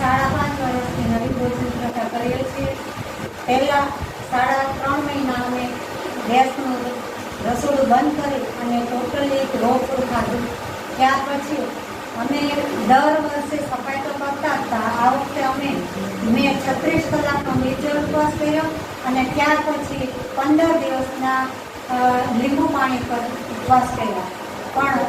સાડા પાંચ વર્ષથી નવી ભોજન પ્રથા કરીએ છીએ. પહેલાં સાડા ત્રણ મહિના અમે ગેસનું રસોડું બંધ કરી અને ટોટલી એક રો ફૂડ ખાધું. ત્યાર પછી અમે દર વર્ષે સફાઈ તો કરતા હતા. આ વખતે અમે મેં છત્રીસ કલાકનો નિર્જળ ઉપવાસ કર્યો અને ત્યાર પછી પંદર દિવસના લીંબુ પાણી પર ઉપવાસ કર્યા. પણ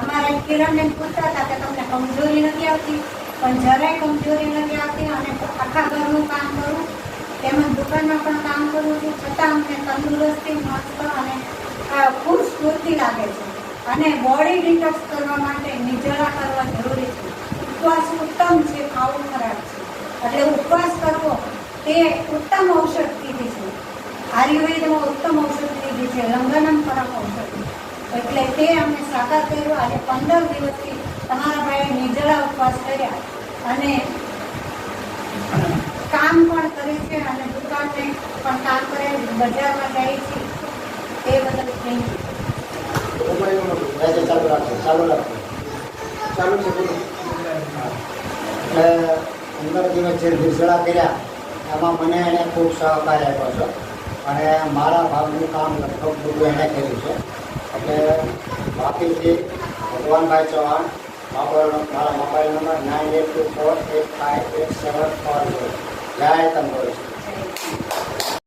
અમારે કિરણને પૂછતા હતા કે તમને કમજોરી નથી આવતી? પણ જરાય કમજોરી નથી આવતી અને આખા ઘરનું કામ કરું, તેમજ દુકાનમાં પણ કામ કરું છું, છતાં અમને તંદુરસ્તી, મસ્ત અને ખૂબ સ્ફૂર્તિ લાગે છે. અને બોડી ડિટોક્સ કરવા માટે નિજળા કરવા જરૂરી છે. ઉપવાસ ઉત્તમ છે, ખાવું ખરાબ છે. એટલે ઉપવાસ કરવો, તે ઉત્તમ ઔષધ કીધી છે. આયુર્વેદમાં ઉત્તમ ઔષધ કીધી છે, લંગનમ પરમ ઔષધ એટલે તે અમે સાકાર કર્યો અને પંદર દિવસથી તમારા ભાઈએ નિજળા ઉપવાસ કર્યા અને કામ પણ કરે છે અને દુકાને પણ કામ કરે, બજારમાં જાય છે, એ બદલ થેન્ક યુ. ચાલુ રાખજો ચાલુ રાખજો ચાલુ છે પંદર દિવસ જે નિર્જળા કર્યા એમાં મને એને ખૂબ સહકાર આપ્યો છે અને મારા ભાવનું કામ લગભગ બધું એણે કર્યું છે એટલે વાપીથી ભગવાનભાઈ ચૌહાણ મારો mobile number nine eight four eight five eight seven four zero જય તંદુરસ્તી.